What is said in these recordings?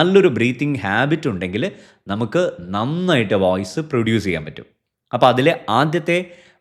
നല്ലൊരു breathing habit ഉണ്ടെങ്കിൽ നമുക്ക് നന്നായിട്ട് വോയിസ് പ്രൊഡ്യൂസ് ചെയ്യാൻ പറ്റും. അപ്പോൾ അതിലെ ആദ്യത്തെ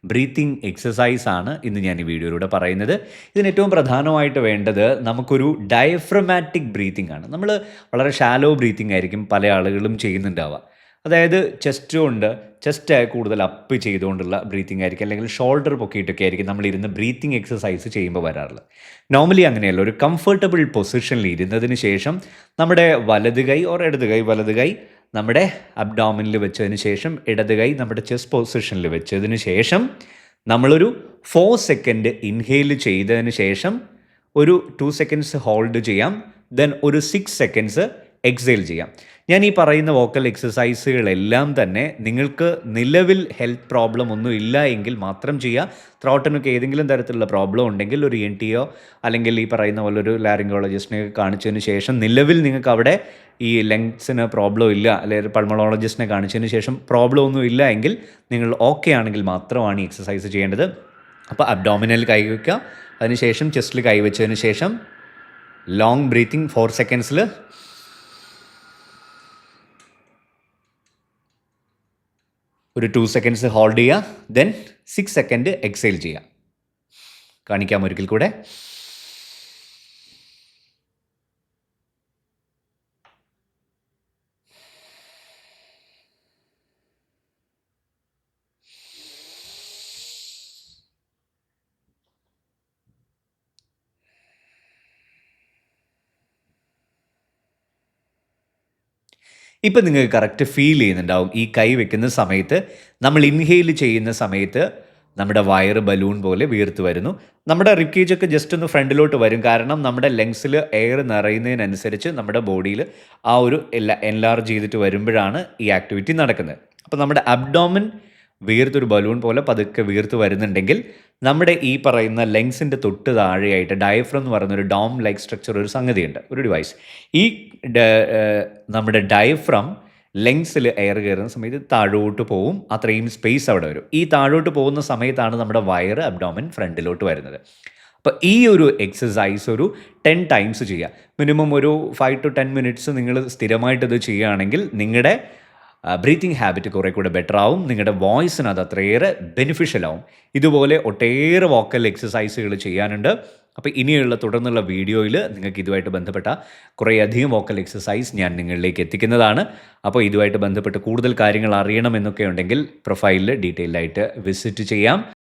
ബ്രീത്തിങ് എക്സസൈസ് ആണ് ഇന്ന് ഞാൻ ഈ വീഡിയോയിലൂടെ പറയുന്നത്. ഇതിന് ഏറ്റവും പ്രധാനമായിട്ട് വേണ്ടത് നമുക്കൊരു ഡയഫ്രമാറ്റിക് ബ്രീത്തിങ് ആണ്. നമ്മൾ വളരെ ഷാലോ ബ്രീത്തിങ് ആയിരിക്കും പല ആളുകളും ചെയ്യുന്നുണ്ടാവുക. അതായത് ചെസ്റ്റ് ഉണ്ട് ചെസ്റ്റ് കൂടുതൽ അപ്പ് ചെയ്തുകൊണ്ടുള്ള ബ്രീത്തിങ് ആയിരിക്കും. അല്ലെങ്കിൽ ഷോൾഡർ പൊക്കിയിട്ടൊക്കെ ആയിരിക്കും നമ്മൾ ഇരുന്ന് ബ്രീത്തിങ് എക്സസൈസ് ചെയ്യുമ്പോൾ വരാറുള്ളത്. നോർമലി അങ്ങനെയല്ല. ഒരു കംഫർട്ടബിൾ പൊസിഷനിൽ ഇരുന്നതിന് ശേഷം നമ്മുടെ വലത് കൈ ഓർ ഇടത് കൈ വലത് കൈ നമ്മുടെ അബ്ഡോമിനിൽ വെച്ചതിന് ശേഷം ഇടത് കൈ നമ്മുടെ ചെസ്റ്റ് പൊസിഷനിൽ വെച്ചതിന് ശേഷം നമ്മളൊരു ഫോർ സെക്കൻഡ് ഇൻഹെയിൽ ചെയ്തതിന് ശേഷം ഒരു ടു സെക്കൻഡ്സ് ഹോൾഡ് ചെയ്യാം. ദെൻ ഒരു സിക്സ് സെക്കൻഡ്സ് എക്സെയിൽ ചെയ്യാം. ഞാൻ ഈ പറയുന്ന വോക്കൽ എക്സസൈസുകളെല്ലാം തന്നെ നിങ്ങൾക്ക് നിലവിൽ ഹെൽത്ത് പ്രോബ്ലം ഒന്നും ഇല്ല എങ്കിൽ മാത്രം ചെയ്യുക ത്രോട്ടിനൊക്കെ ഏതെങ്കിലും തരത്തിലുള്ള പ്രോബ്ലം ഉണ്ടെങ്കിൽ ഒരു എൻ ടിയോ അല്ലെങ്കിൽ ഈ പറയുന്ന പോലെ ഒരു ലാരിങ്കോളജിസ്റ്റിനെ കാണിച്ചതിന് ശേഷം നിലവിൽ നിങ്ങൾക്ക് അവിടെ ഈ ലെങ്സിന് പ്രോബ്ലം ഇല്ല അല്ലെങ്കിൽ പൾമോളജിസ്റ്റിനെ കാണിച്ചതിന് ശേഷം പ്രോബ്ലം ഒന്നും ഇല്ല എങ്കിൽ നിങ്ങൾ ഓക്കെ ആണെങ്കിൽ മാത്രമാണ് ഈ എക്സസൈസ് ചെയ്യേണ്ടത്. അപ്പോൾ അബ്ഡോമിനൽ കൈവയ്ക്കുക അതിനുശേഷം ചെസ്റ്റിൽ കൈവച്ചതിന് ശേഷം ലോങ് ബ്രീത്തിങ് ഫോർ സെക്കൻഡ്സിൽ ഒരു ടു സെക്കൻഡ്സ് ഹോൾഡ് ചെയ്യുക ദെൻ സിക്സ് സെക്കൻഡ് എക്സൈൽ ചെയ്യുക. കാണിക്കാം ഒരിക്കൽ കൂടെ? ഇപ്പം നിങ്ങൾക്ക് കറക്റ്റ് ഫീൽ ചെയ്യുന്നുണ്ടാവും. ഈ കൈ വെക്കുന്ന സമയത്ത് നമ്മൾ ഇൻഹെയിൽ ചെയ്യുന്ന സമയത്ത് നമ്മുടെ വയറ് ബലൂൺ പോലെ വീർത്ത് വരുന്നു. നമ്മുടെ റിക്കേജ് ഒക്കെ ജസ്റ്റ് ഒന്ന് ഫ്രണ്ടിലോട്ട് വരും. കാരണം നമ്മുടെ ലെങ്സിൽ എയർ നിറയുന്നതിനനുസരിച്ച് നമ്മുടെ ബോഡിയിൽ ആ ഒരു എല്ലാ എൻലാർജ് ചെയ്തിട്ട് വരുമ്പോഴാണ് ഈ ആക്ടിവിറ്റി നടക്കുന്നത്. അപ്പോൾ നമ്മുടെ അബ്ഡോമൻ വീർത്തൊരു ബലൂൺ പോലെ പതുക്കെ വീർത്ത് വരുന്നുണ്ടെങ്കിൽ നമ്മുടെ ഈ പറയുന്ന ലെങ്സിന്റെ തൊട്ട് താഴെയായിട്ട് ഡയഫ്രം എന്ന് പറയുന്ന ഒരു ഡോം ലൈക്ക് സ്ട്രക്ചർ ഒരു സംഗതിയുണ്ട്. ഒരു ഡിവൈസ് ഈ നമ്മുടെ ഡയഫ്രം ലെങ്സിൽ എയർ കയറുന്ന സമയത്ത് താഴോട്ട് പോവും. അത്രയും സ്പേസ് അവിടെ വരും. ഈ താഴോട്ട് പോകുന്ന സമയത്താണ് നമ്മുടെ വയർ അബ്ഡോമൻ ഫ്രണ്ടിലോട്ട് വരുന്നത്. അപ്പോൾ ഈ ഒരു എക്സസൈസ് ഒരു ടെൻ ടൈംസ് ചെയ്യുക. മിനിമം ഒരു ഫൈവ് ടു ടെൻ മിനിറ്റ്സ് നിങ്ങൾ സ്ഥിരമായിട്ട് ഇത് ചെയ്യുകയാണെങ്കിൽ നിങ്ങളുടെ ബ്രീത്തിങ് ഹാബിറ്റ് കുറേ കൂടെ ബെറ്റർ ആവും. നിങ്ങളുടെ വോയിസിന് അത് അത്രയേറെ ബെനിഫിഷ്യൽ ആവും. ഇതുപോലെ ഒട്ടേറെ വോക്കൽ എക്സസൈസുകൾ ചെയ്യാനുണ്ട്. അപ്പോൾ ഇനിയുള്ള തുടർന്നുള്ള വീഡിയോയിൽ നിങ്ങൾക്ക് ഇതുമായിട്ട് ബന്ധപ്പെട്ട കുറേയധികം വോക്കൽ എക്സസൈസ് ഞാൻ നിങ്ങളിലേക്ക് എത്തിക്കുന്നതാണ്. അപ്പോൾ ഇതുമായിട്ട് ബന്ധപ്പെട്ട് കൂടുതൽ കാര്യങ്ങൾ അറിയണമെന്നൊക്കെ ഉണ്ടെങ്കിൽ പ്രൊഫൈലിൽ ഡീറ്റെയിൽഡായിട്ട് വിസിറ്റ് ചെയ്യാം.